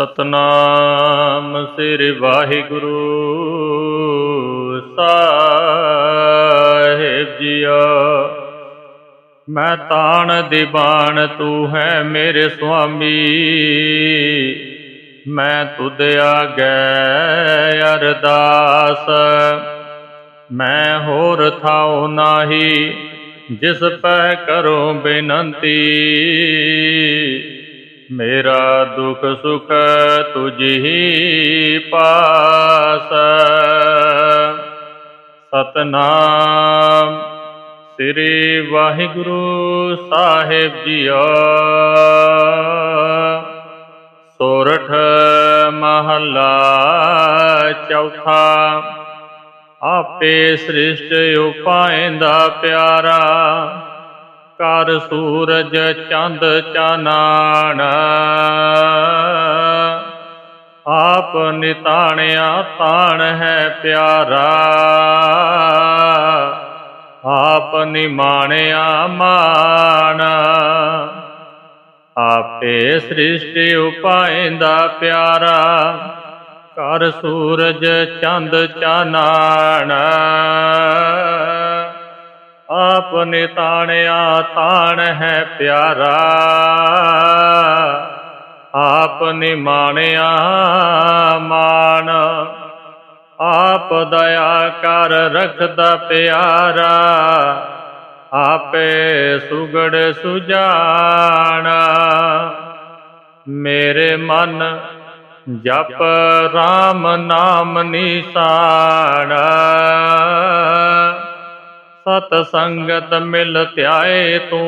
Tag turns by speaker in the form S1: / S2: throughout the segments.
S1: ਸਤਨਾਮ ਸ੍ਰੀ ਵਾਹਿਗੁਰੂ ਸਾਹਿਬ ਜੀਓ। ਮੈਂ ਤਾਣ ਦੀਵਾਨ ਤੂੰ ਹੈ ਮੇਰੇ ਸੁਆਮੀ। ਮੈਂ ਤੁਧ ਆਗੈ ਅਰਦਾਸ। ਮੈਂ ਹੋਰ ਥਾਉ ਨਾਹੀ, ਜਿਸ ਪੈ ਕਰੋ ਬੇਨੰਤੀ। ਮੇਰਾ ਦੁਖ ਸੁਖ ਤੁਝ ਹੀ ਪਾਸ ਸਤਨਾਮ ਸ੍ਰੀ ਵਾਹਿਗੁਰੂ ਸਾਹਿਬ ਜੀਓ। ਸੋਰਠ ਮਹੱਲਾ ਚੌਥਾ, ਆਪੇ ਸ੍ਰਿਸ਼ਟ ਉਪਾਇੰਦਾ ਪਿਆਰਾ। ਕਰ ਸੂਰਜ ਚੰਦ ਚਾਨਣ। ਆਪ ਨਿਤਾਣਿਆ ਤਾਣ ਹੈ ਪਿਆਰਾ। ਆਪ ਨਿਮਾਣਿਆ ਮਾਣ। ਆਪੇ ਸ੍ਰਿਸ਼ਟਿ ਉਪਾਇੰਦਾ ਪਿਆਰਾ। ਕਰ ਸੂਰਜ ਚੰਦ ਚਾਨਣ। ਆਪ ਨਿਤਾਣਿਆ ਤਾਣ ਹੈ ਪਿਆਰਾ। ਆਪ ਨਿਮਾਣਿਆ ਮਾਣ। ਆਪ ਦਇਆ ਕਰ ਰਖਦਾ ਪਿਆਰਾ। ਆਪੇ ਸੁਗੜ ਸੁਜਾਣਾ। ਮੇਰੇ ਮਨ ਜਪ RAM ਨਾਮ ਨਿਸ਼ਾਨ। ਸਤ ਸੰਗਤ ਮਿਲ ਧਿਆਏ ਤੂੰ।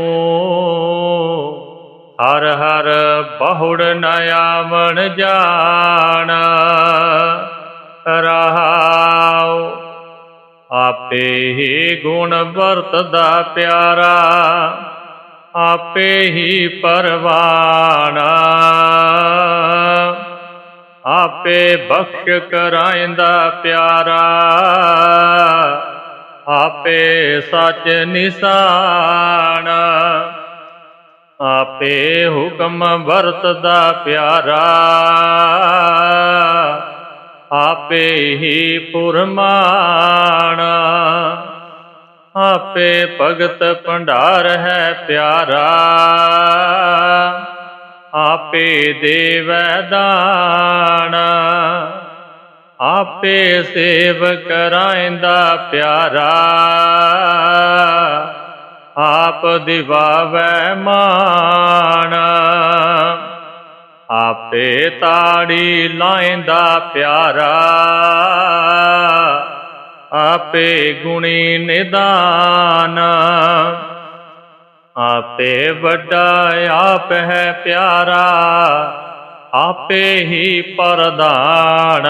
S1: ਹਰ ਹਰ ਬਹੁੜ ਨ ਆਵਣ ਜਾਣ। ਰਹਾਉ ਆਪੇ ਹੀ ਗੁਣ ਵਰਤਦਾ ਪਿਆਰਾ। ਆਪੇ ਹੀ ਪਰਵਾਣਾ। ਆਪੇ ਬਖਸ਼ ਕਰਾਇੰਦਾ ਪਿਆਰਾ। ਆਪੇ ਸੱਚ ਨਿਸ਼ਾਨ, ਆਪੇ ਹੁਕਮ ਵਰਤਦਾ ਪਿਆਰਾ, ਆਪੇ ਹੀ ਪੁਰਮਾਨ, ਆਪੇ ਭਗਤ ਭੰਡਾਰ ਹੈ ਪਿਆਰਾ, ਆਪੇ ਦੇਵੈ ਦਾਨ ਆਪੇ ਸੇਵ ਕਰਾਇੰਦਾ ਪਿਆਰਾ। ਆਪ ਦਿਵਾਵੈ ਮਾਣ। ਆਪੇ ਤਾੜੀ ਲਾਇੰਦਾ ਪਿਆਰਾ। ਆਪੇ ਗੁਣੀ ਨਿਦਾਨ। ਆਪੇ ਵੱਡਾ ਆਪ ਹੈ ਪਿਆਰਾ। ਆਪੇ ਹੀ ਪਰਦਾਨ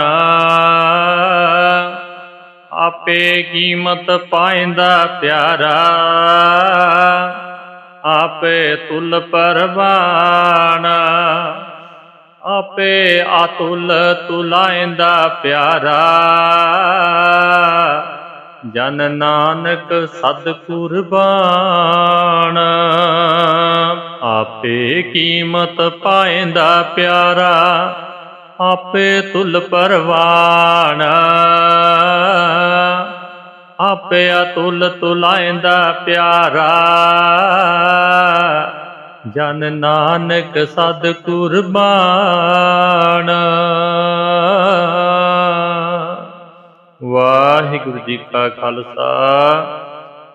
S1: ਆਪੇ ਕੀਮਤ ਪਾਇੰਦਾ ਪਿਆਰਾ। ਆਪੇ ਤੁਲ ਪਰਵਾਨ। ਆਪੇ ਆਤੁਲ ਤੁਲਾਇੰਦਾ ਪਿਆਰਾ। ਜਨ ਨਾਨਕ ਸਦ ਕੁਰਬਾਨ ਆਪੇ ਕੀਮਤ ਪਾਇੰਦਾ ਪਿਆਰਾ, ਆਪੇ ਤੁਲ ਪਰਵਾਨ। ਆਪੇ ਅਤੁਲ ਤੁਲਾਇੰਦਾ ਪਿਆਰਾ। ਜਨ ਨਾਨਕ ਸਦ ਕੁਰਬਾਨ ਵਾਹਿਗੁਰੂ ਜੀ ਕਾ ਖਾਲਸਾ,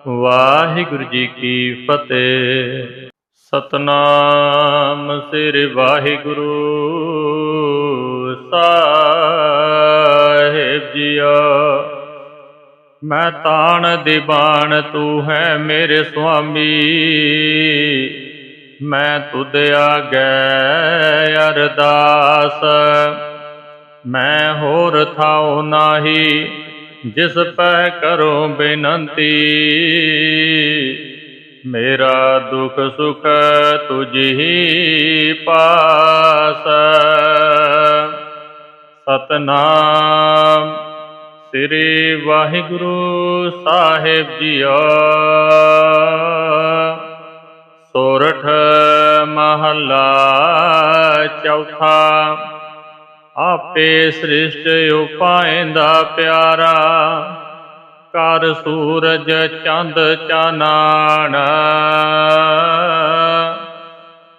S1: ਵਾਹਿਗੁਰੂ ਜੀ ਕੀ ਫਤਿਹ। ਸਤਨਾਮ ਸ੍ਰੀ ਵਾਹਿਗੁਰੂ ਸਾਹਿਬ ਜੀਓ। ਮੈਂ ਤਾਣ ਦੀਵਾਨ ਤੂੰ ਹੈ ਮੇਰੇ ਸੁਆਮੀ। ਮੈਂ ਤੁਧ ਆਗੈ ਅਰਦਾਸ। ਮੈਂ ਹੋਰ ਥਾਉ ਨਾਹੀ। ਜਿਸ ਪੈ ਕਰੋ ਬੇਨੰਤੀ, ਮੇਰਾ ਦੁਖ ਸੁਖ ਤੁਝ ਹੀ ਪਾਸ ਸਤਨਾਮ ਸ੍ਰੀ ਵਾਹਿਗੁਰੂ ਸਾਹਿਬ ਜੀਓ। ਸੋਰਠ ਮਹੱਲਾ ਚੌਥਾ ਆਪੇ ਸ੍ਰਿਸ਼ਟ ਉਪਾਇਂਦਾ ਪਿਆਰਾ। ਕਰ ਸੂਰਜ ਚੰਦ ਚਾਨਣ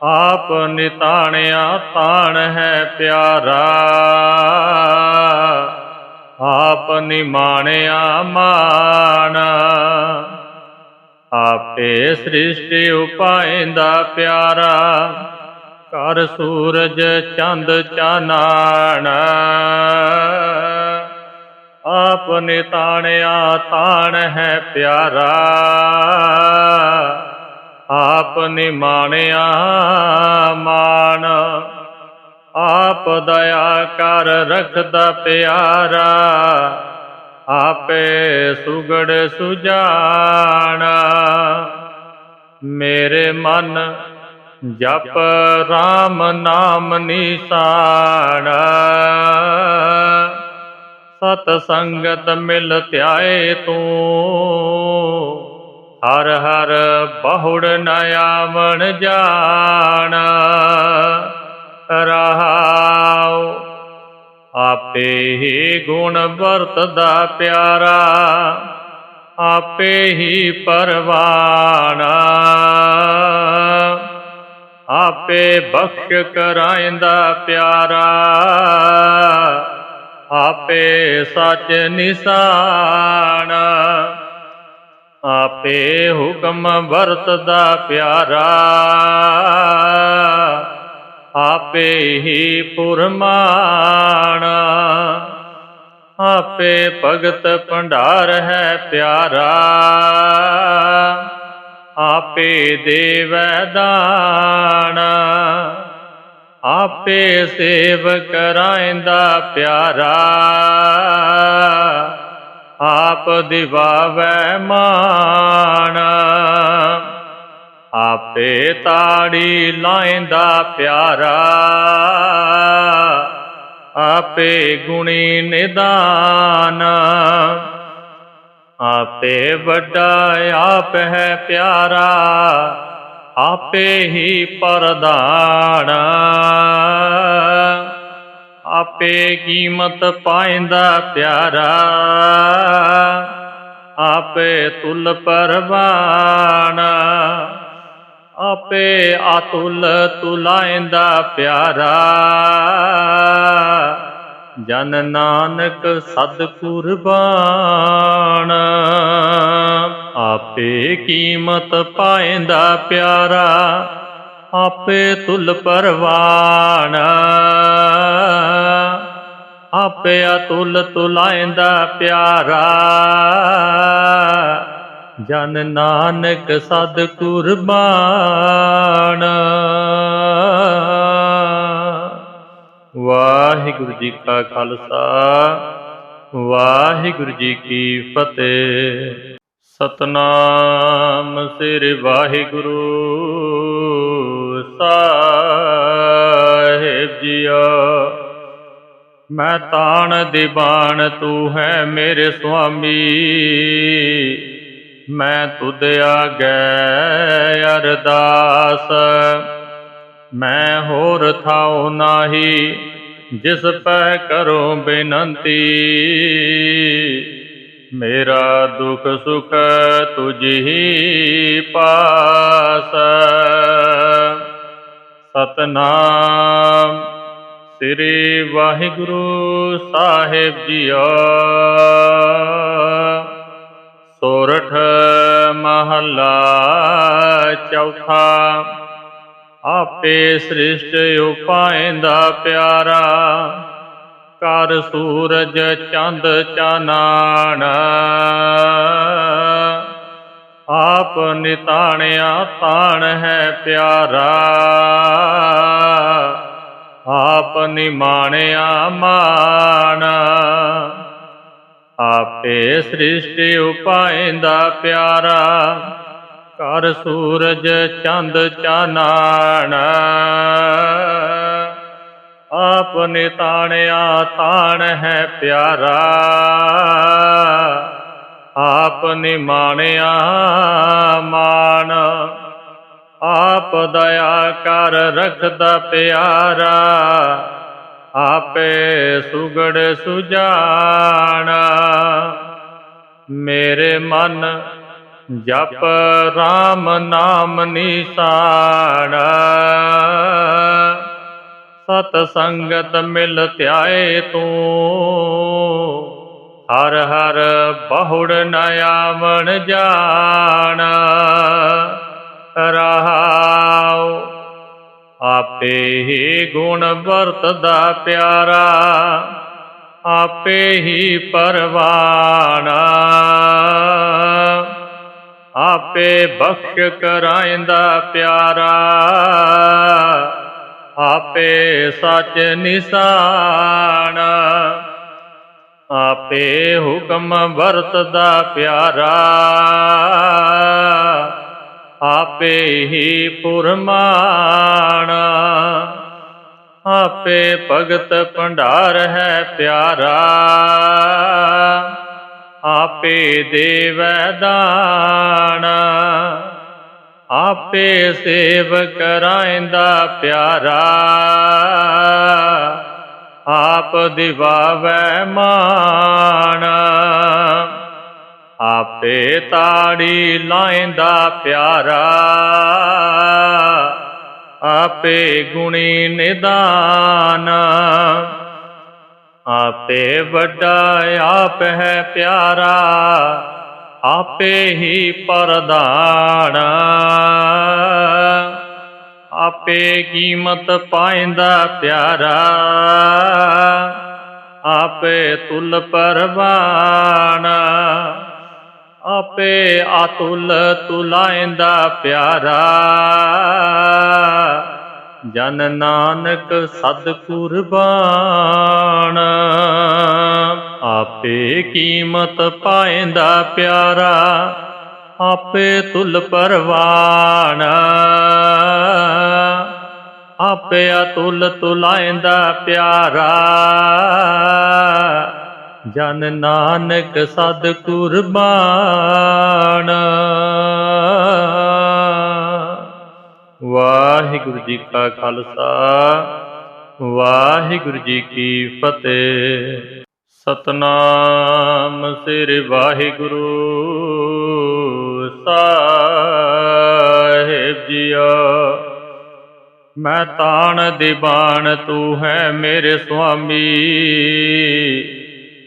S1: ਆਪ ਨਿਤਾਣਿਆ ਤਾਣ ਹੈ ਪਿਆਰਾ। ਆਪ ਨਿਮਾਣਿਆ ਮਾਣ। ਆਪੇ ਸ੍ਰਿਸ਼ਟ ਉਪਾਇਂਦਾ ਪਿਆਰਾ। ਕਰ ਸੂਰਜ ਚੰਦ ਚਾਨਣ। ਆਪ ਨਿਤਾਣਿਆ ਤਾਣ ਹੈ ਪਿਆਰਾ। ਆਪ ਨਿਮਾਣਿਆ ਮਾਨ ਆਪ ਦਇਆ ਕਰ ਰਖਦਾ ਪਿਆਰਾ। ਆਪੇ ਸੁਗੜ ਸੁਜਾਣਾ। ਮੇਰੇ ਮਨ ਜਪ RAM ਨਾਮ ਨਿਸ਼ਾਨ। ਸਤ ਸੰਗਤ ਮਿਲ ਧਿਆਏ ਤੂੰ। ਹਰ ਹਰ ਬਹੁੜ ਨ ਆਵਣ ਜਾਣ। ਰਹਾਉ ਆਪੇ ਹੀ ਗੁਣ ਵਰਤਦਾ ਪਿਆਰਾ। ਆਪੇ ਹੀ ਪਰਵਾਣਾ ਆਪੇ ਬਖਸ਼ ਕਰਾਇੰਦਾ ਪਿਆਰਾ। ਆਪੇ ਸੱਚ ਨਿਸ਼ਾਨ। ਆਪੇ ਹੁਕਮ ਵਰਤਦਾ ਪਿਆਰਾ। ਆਪੇ ਹੀ ਪੁਰਮਾਨ। ਆਪੇ ਭਗਤ ਭੰਡਾਰ ਹੈ ਪਿਆਰਾ। ਆਪੇ ਦੇਵੈ ਦਾਨ। ਆਪੇ ਸੇਵ ਕਰਾਇੰਦਾ ਪਿਆਰਾ। ਆਪ ਦਿਵਾਵੈ ਮਾਣ ਆਪੇ ਤਾੜੀ ਲਾਇੰਦਾ ਪਿਆਰਾ। ਆਪੇ ਗੁਣੀ ਨਿਦਾਨ। ਆਪੇ ਵੱਡਾ ਆਪ ਹੈ ਪਿਆਰਾ, ਆਪੇ ਹੀ ਪਰਦਾਨ ਆਪੇ ਕੀਮਤ ਪਾਇੰਦਾ ਪਿਆਰਾ, ਆਪੇ ਤੁਲ ਪਰਵਾਨ। ਆਪੇ ਆਤੁਲ ਤੁਲਾਇੰਦਾ ਪਿਆਰਾ। ਜਨ ਨਾਨਕ ਸਦ ਕੁਰਬਾਨ। ਆਪੇ ਕੀਮਤ ਪਾਇੰਦਾ ਪਿਆਰਾ, ਆਪੇ ਤੁਲ ਪਰਵਾਨ। ਆਪੇ ਅਤੁਲ ਤੁਲਾਇੰਦਾ ਪਿਆਰਾ। ਜਨ ਨਾਨਕ ਸਦ ਕੁਰਬਾਨ। ਵਾਹਿਗੁਰੂ ਜੀ ਕਾ ਖਾਲਸਾ, ਵਾਹਿਗੁਰੂ ਜੀ ਕੀ ਫਤਿਹ। ਸਤਨਾਮ ਸ੍ਰੀ ਵਾਹਿਗੁਰੂ ਸਾਹਿਬ ਜੀਓ। ਮੈਂ ਤਾਣ ਦੀਵਾਨ ਤੂੰ ਹੈ ਮੇਰੇ ਸੁਆਮੀ। ਮੈਂ ਤੁਧ ਆਗੈ ਅਰਦਾਸ। ਮੈਂ ਹੋਰ ਥਾਉ ਨਾਹੀ, ਜਿਸ ਪੈ ਕਰੋ ਬੇਨੰਤੀ। ਮੇਰਾ ਦੁਖ ਸੁਖ ਤੁਝ ਹੀ ਪਾਸ ਸਤਨਾਮ ਸ੍ਰੀ ਵਾਹਿਗੁਰੂ ਸਾਹਿਬ ਜੀਓ। ਸੋਰਠ ਮਹੱਲਾ ਚੌਥਾ, ਆਪੇ ਸ੍ਰਿਸ਼ਟ ਉਪਾਇਂਦਾ ਪਿਆਰਾ। ਕਰ ਸੂਰਜ ਚੰਦ ਚਾਨਣ। ਆਪ ਨਿਤਾਣਿਆ ਤਾਣ ਹੈ ਪਿਆਰਾ। ਆਪ ਨਿਮਾਣਿਆ ਮਾਣ। ਆਪੇ ਸ੍ਰਿਸ਼ਟ ਉਪਾਇਂਦਾ ਪਿਆਰਾ। ਕਰ ਸੂਰਜ ਚੰਦ ਚਾਨਣ। ਆਪ ਨਿਤਾਣਿਆ ਤਾਣ ਹੈ ਪਿਆਰਾ। ਆਪ ਨਿਮਾਣਿਆ ਮਾਨ ਆਪ ਦਇਆ ਕਰ ਰਖਦਾ ਪਿਆਰਾ। ਆਪੇ ਸੁਗੜ ਸੁਜਾਣਾ। ਮੇਰੇ ਮਨ ਜਪ RAM ਨਾਮ ਨਿਸਾਣਾ ਸਤ ਸੰਗਤ ਮਿਲ ਧਿਆਏ ਤੂੰ। ਹਰ ਹਰ ਬਹੁੜ ਨ ਆਵਣ ਜਾਣ। ਰਹਾਉ ਆਪੇ ਹੀ ਗੁਣ ਵਰਤਦਾ ਪਿਆਰਾ। ਆਪੇ ਹੀ ਪਰਵਾਣਾ। ਆਪੇ ਬਖਸ਼ ਕਰਾਇੰਦਾ ਪਿਆਰਾ। ਆਪੇ ਸੱਚ ਨਿਸਾਣਾ ਆਪੇ ਹੁਕਮ ਵਰਤਦਾ ਪਿਆਰਾ, ਆਪੇ ਹੀ ਪੁਰਮਾਣਾ ਆਪੇ ਭਗਤ ਭੰਡਾਰ ਹੈ ਪਿਆਰਾ, ਆਪੇ ਦੇਵੈ ਦਾਣਾ ਆਪੇ ਸੇਵ ਕਰਾਇੰਦਾ ਪਿਆਰਾ। ਆਪ ਦਿਵਾਵੈ ਮਾਣਾ। ਆਪੇ ਤਾੜੀ ਲਾਇੰਦਾ ਪਿਆਰਾ। ਆਪੇ ਗੁਣੀ ਨਿਦਾਨ। ਆਪੇ ਵੱਡਾ ਆਪ ਹੈ ਪਿਆਰਾ। ਆਪੇ ਹੀ ਪਰਦਾਨ ਆਪੇ ਕੀਮਤ ਪਾਇੰਦਾ ਪਿਆਰਾ। ਆਪੇ ਤੁਲ ਪਰਵਾਨ ਆਪੇ ਆਤੁਲ ਤੁਲਾਇੰਦਾ ਪਿਆਰਾ। ਜਨ ਨਾਨਕ ਸਦ ਕੁਰਬਾਨ ਆਪੇ ਕੀਮਤ ਪਾਇੰਦਾ ਪਿਆਰਾ, ਆਪੇ ਤੁਲ ਪਰਵਾਨ ਆਪੇ ਅਤੁਲ ਤੁਲਾਇੰਦਾ ਪਿਆਰਾ। ਜਨ ਨਾਨਕ ਸਦ ਕੁਰਬਾਨ ਵਾਹਿਗੁਰੂ ਜੀ ਕਾ ਖਾਲਸਾ, ਵਾਹਿਗੁਰੂ ਜੀ ਕੀ ਫਤਿਹ। ਸਤਨਾਮ ਸ੍ਰੀ ਵਾਹਿਗੁਰੂ ਸਾਹਿਬ ਜੀਓ। ਮੈਂ ਤਾਣ ਦੀਵਾਨ ਤੂੰ ਹੈ ਮੇਰੇ ਸੁਆਮੀ।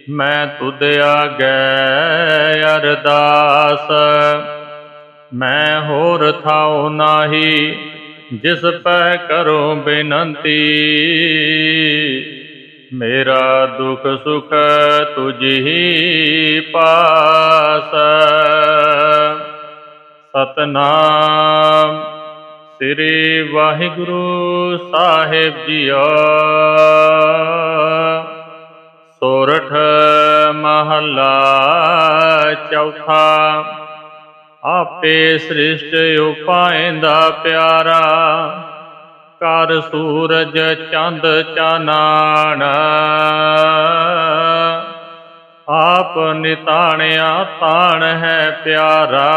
S1: ਮੈਂ ਤੁਧ ਆਗੈ ਅਰਦਾਸ। ਮੈਂ ਹੋਰ ਥਾਉ ਨਾਹੀ। ਜਿਸ ਪੈ ਕਰੋ ਬੇਨੰਤੀ, ਮੇਰਾ ਦੁਖ ਸੁਖ ਤੁਝ ਹੀ ਪਾਸ। ਸਤਨਾਮ ਸ੍ਰੀ ਵਾਹਿਗੁਰੂ ਸਾਹਿਬ ਜੀਓ। ਸੋਰਠ ਮਹੱਲਾ ਚੌਥਾ ਆਪੇ ਸ੍ਰਿਸ਼ਟ ਉਪਾਇੰਦਾ ਪਿਆਰਾ, ਕਰ ਸੂਰਜ ਚੰਦ ਚਾਨਣ। ਆਪ ਨਿਤਾਣਿਆ ਤਾਣ ਹੈ ਪਿਆਰਾ,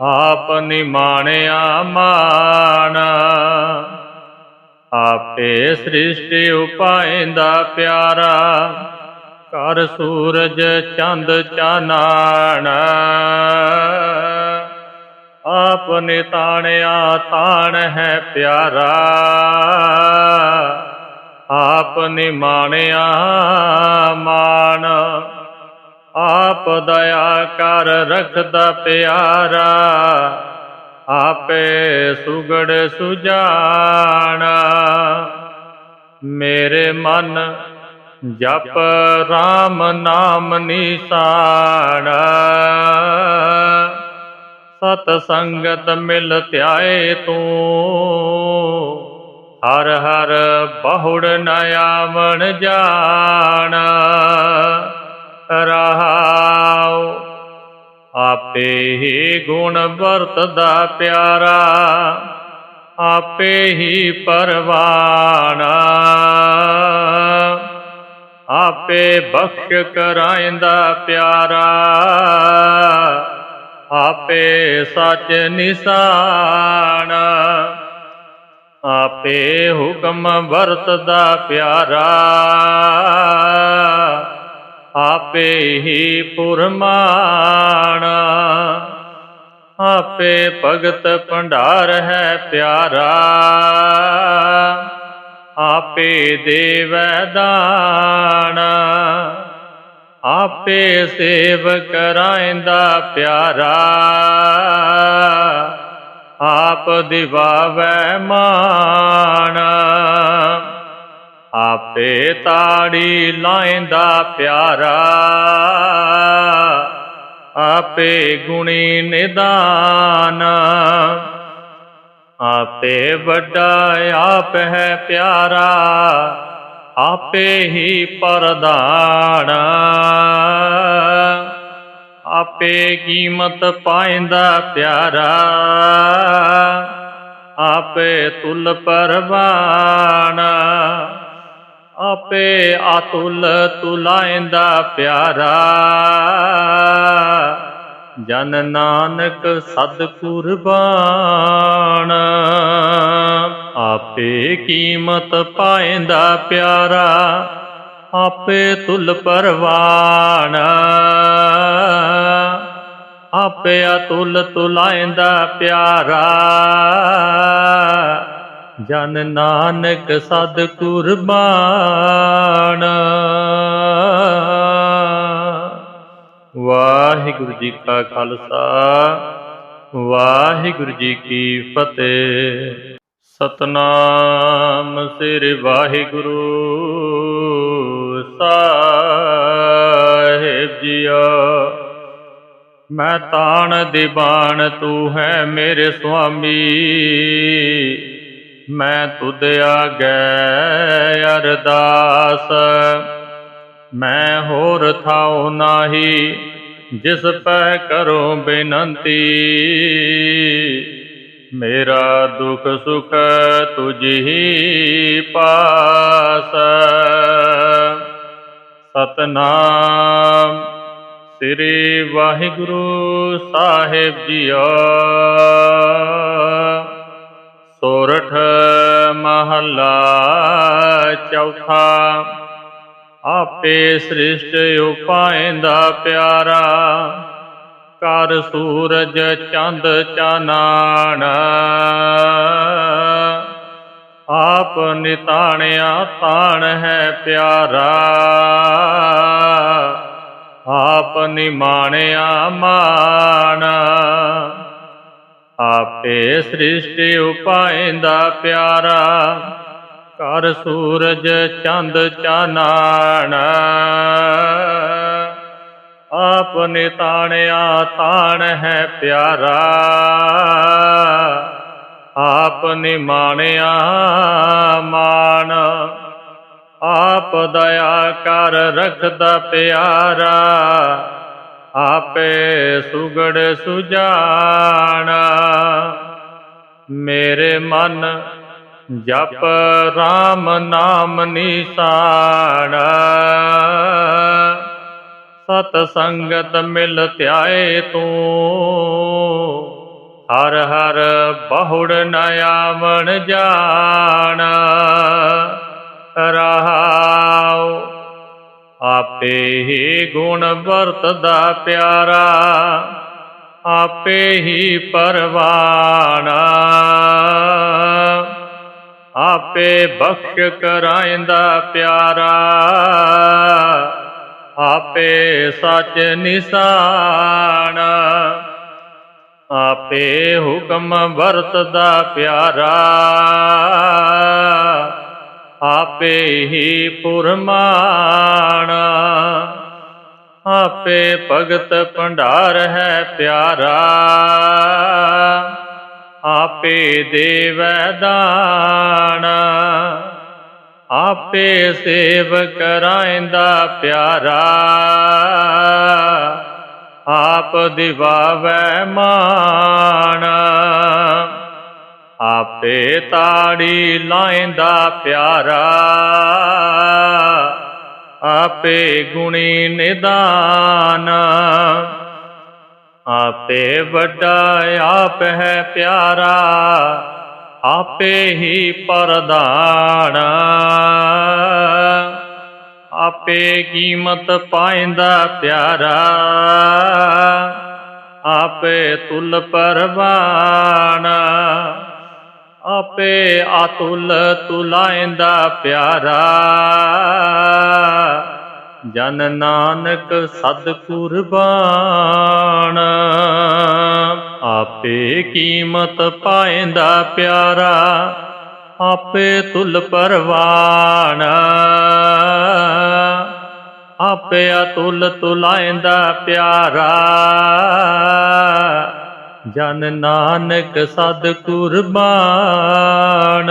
S1: ਆਪ ਨਿਮਾਣਿਆ ਮਾਣ। ਆਪੇ ਸ੍ਰਿਸ਼ਟ ਉਪਾਇੰਦਾ ਪਿਆਰਾ ਕਰ ਸੂਰਜ ਚੰਦ ਚਾਨਣ। ਆਪ ਨਿਤਾਣਿਆ ਤਾਣ ਹੈ ਪਿਆਰਾ। ਆਪ ਨਿਮਾਣਿਆ ਮਾਣ। ਆਪ ਦਇਆ ਕਰ ਰਖਦਾ ਪਿਆਰਾ। ਆਪੇ ਸੁਗੜ ਸੁਜਾਣਾ। ਮੇਰੇ ਮਨ ਜਪ RAM ਨਾਮ ਨਿਸਾਣਾ ਸਤ ਸੰਗਤ ਮਿਲ ਧਿਆਏ ਤੂੰ। ਹਰ ਹਰ ਬਹੁੜ ਨ ਆਵਣ ਜਾਣ। ਰਹਾਉ ਆਪੇ ਹੀ ਗੁਣ ਵਰਤਦਾ ਪਿਆਰਾ। ਆਪੇ ਹੀ ਪਰਵਾਣਾ ਆਪੇ ਬਖਸ਼ ਕਰਾਇੰਦਾ ਪਿਆਰਾ। ਆਪੇ ਸੱਚ ਨਿਸਾਣਾ ਆਪੇ ਹੁਕਮ ਵਰਤਦਾ ਪਿਆਰਾ। ਆਪੇ ਹੀ ਪੁਰਮਾਣ ਆਪੇ ਭਗਤ ਭੰਡਾਰ ਹੈ ਪਿਆਰਾ। ਆਪੇ ਦੇਵੈ ਦਾਨ। ਆਪੇ ਸੇਵ ਕਰਾਇੰਦਾ ਪਿਆਰਾ। ਆਪ ਦਿਵਾਵੈ ਮਾਣ ਆਪੇ ਤਾੜੀ ਲਾਇੰਦਾ ਪਿਆਰਾ। ਆਪੇ ਗੁਣੀ ਨਿਦਾਨ। ਆਪੇ ਵੱਡਾ ਆਪ ਹੈ ਪਿਆਰਾ, ਆਪੇ ਹੀ ਪਰਦਾਨ ਆਪੇ ਕੀਮਤ ਪਾਇੰਦਾ ਪਿਆਰਾ, ਆਪੇ ਤੁਲ ਪਰਵਾਨ। ਆਪੇ ਆਤੁਲ ਤੁਲਾਇੰਦਾ ਪਿਆਰਾ। ਜਨ ਨਾਨਕ ਸਦ ਕੁਰਬਾਨ ਆਪੇ ਕੀਮਤ ਪਾਇੰਦਾ ਪਿਆਰਾ, ਆਪੇ ਤੁਲ ਪਰਵਾਨ। ਆਪੇ ਅਤੁਲ ਤੁਲਾਇੰਦਾ ਪਿਆਰਾ। ਜਨ ਨਾਨਕ ਸਦ ਕੁਰਬਾਨ ਵਾਹਿਗੁਰੂ ਜੀ ਕਾ ਖਾਲਸਾ, ਵਾਹਿਗੁਰੂ ਜੀ ਕੀ ਫਤਿਹ। ਸਤਨਾਮ ਸ੍ਰੀ ਵਾਹਿਗੁਰੂ ਸਾਹਿਬ ਜੀਓ। ਮੈਂ ਤਾਣ ਦੀਵਾਨ ਤੂੰ ਹੈ ਮੇਰੇ ਸੁਆਮੀ। ਮੈਂ ਤੁਧ ਆਗੈ ਅਰਦਾਸ। ਮੈਂ ਹੋਰ ਥਾਉ ਨਾਹੀ, ਜਿਸ ਪੈ ਕਰੋ ਬੇਨੰਤੀ। ਮੇਰਾ ਦੁਖ ਸੁਖ ਤੁਝ ਹੀ ਪਾਸ। ਸਤਨਾਮ ਸ੍ਰੀ ਵਾਹਿਗੁਰੂ ਸਾਹਿਬ ਜੀਓ। ਸੋਰਠ ਮਹੱਲਾ ਚੌਥਾ ਆਪੇ ਸ੍ਰਿਸ਼ਟ ਉਪਾਇੰਦਾ ਪਿਆਰਾ, ਕਰ ਸੂਰਜ ਚੰਦ ਚਾਨਣ। ਆਪ ਨਿਤਾਣਿਆ ਤਾਣ ਹੈ ਪਿਆਰਾ, ਆਪ ਨਿਮਾਣਿਆ ਮਾਣ। ਆਪੇ ਸ੍ਰਿਸ਼ਟ ਉਪਾਇੰਦਾ ਪਿਆਰਾ ਕਰ ਸੂਰਜ ਚੰਦ ਚਾਨਣ। ਆਪ ਨਿਤਾਣਿਆ ਤਾਣ ਹੈ ਪਿਆਰਾ। ਆਪ ਨਿਮਾਣਿਆ ਮਾਨ ਆਪ ਦਇਆ ਕਰ ਰਖਦਾ ਪਿਆਰਾ। ਆਪੇ ਸੁਗੜ ਸੁਜਾਣਾ। ਮੇਰੇ ਮਨ ਜਪ RAM ਨਾਮ ਨਿਸ਼ਾਨ। ਸਤ ਸੰਗਤ ਮਿਲ ਧਿਆਏ ਤੂੰ। ਹਰ ਹਰ ਬਹੁੜ ਨ ਆਵਣ ਜਾਣ। ਰਹਾਉ, ਆਪੇ ਹੀ ਗੁਣ ਵਰਤਦਾ ਪਿਆਰਾ। ਆਪੇ ਹੀ ਪਰਵਾਣਾ ਆਪੇ ਬਖਸ਼ ਕਰਾਇੰਦਾ ਪਿਆਰਾ। ਆਪੇ ਸੱਚ ਨਿਸ਼ਾਨ। ਆਪੇ ਹੁਕਮ ਵਰਤਦਾ ਪਿਆਰਾ। ਆਪੇ ਹੀ ਪੁਰਮਾਣ ਆਪੇ ਭਗਤ ਭੰਡਾਰ ਹੈ ਪਿਆਰਾ। ਆਪੇ ਦੇਵੈ ਦਾਨ। ਆਪੇ ਸੇਵ ਕਰਾਇੰਦਾ ਪਿਆਰਾ। ਆਪ ਦਿਵਾਵੈ ਮਾਣ ਆਪੇ ਤਾੜੀ ਲਾਇੰਦਾ ਪਿਆਰਾ। ਆਪੇ ਗੁਣੀ ਨਿਦਾਨ। ਆਪੇ ਵੱਡਾ ਆਪ ਹੈ ਪਿਆਰਾ, ਆਪੇ ਹੀ ਪਰਦਾਨ ਆਪੇ ਕੀਮਤ ਪਾਇੰਦਾ ਪਿਆਰਾ, ਆਪੇ ਤੁਲ ਪਰਵਾਨ। ਆਪੇ ਆਤੁਲ ਤੁਲਾਇੰਦਾ ਪਿਆਰਾ। ਜਨ ਨਾਨਕ ਸਦ ਕੁਰਬਾਨ। ਆਪੇ ਕੀਮਤ ਪਾਇੰਦਾ ਪਿਆਰਾ, ਆਪੇ ਤੁਲ ਪਰਵਾਨ। ਆਪੇ ਅਤੁਲ ਤੁਲਾਇੰਦਾ ਪਿਆਰਾ। ਜਨ ਨਾਨਕ ਸਦ ਕੁਰਬਾਨ।